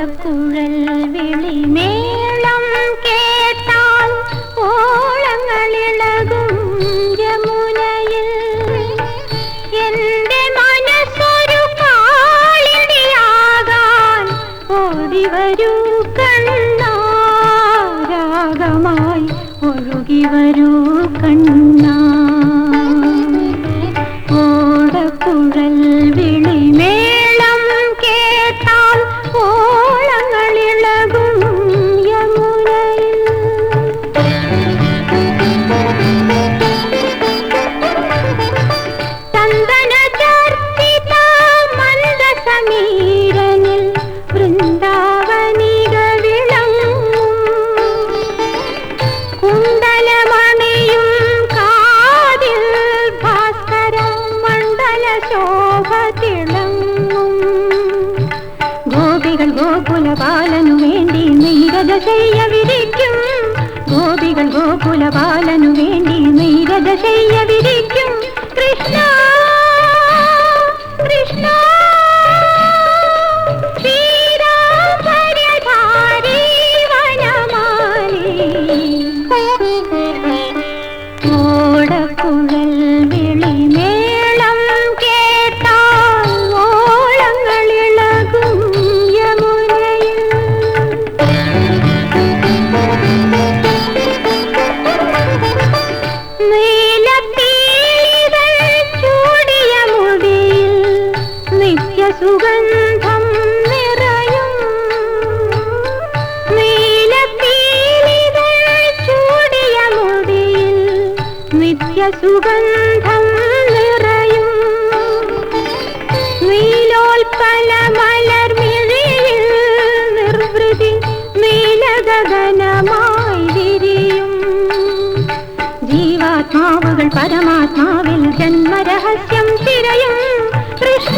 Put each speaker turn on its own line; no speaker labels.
ഓലക്കുഴൽ വിളിമേളം കേട്ടാൽ ഓളങ്ങളിളകും യമുനയിൽ. എന്റെ മനസ്സൊരു കാളിടിയാകാൻ ഓടി വരൂ കണ്ണാരാഗമായി. ഒഴുകി വരൂ കണ്ണാ ഗോപികൾ ഗോകുലപാലനു വേണ്ടി നീരജ ചെയ്യവിരിക്കും ഗോപികൾ ഗോകുലപാലനു വേണ്ടി നീരജ ചെയ്യവിരിക്കും കൃഷ്ണ കൃഷ്ണ ശ്രീരാമരധാരി വനമാലി. നിത്യസുഗന്ധം നിറയും. നീലോൽപ്പല മലർമിഴിയിൽ നിർവൃതി നീലഗഗനമായി വിരിയും. ജീവാത്മാവുകൾ പരമാത്മാവിൽ ജന്മരഹസ്യം തിരയും. കൃഷ്ണ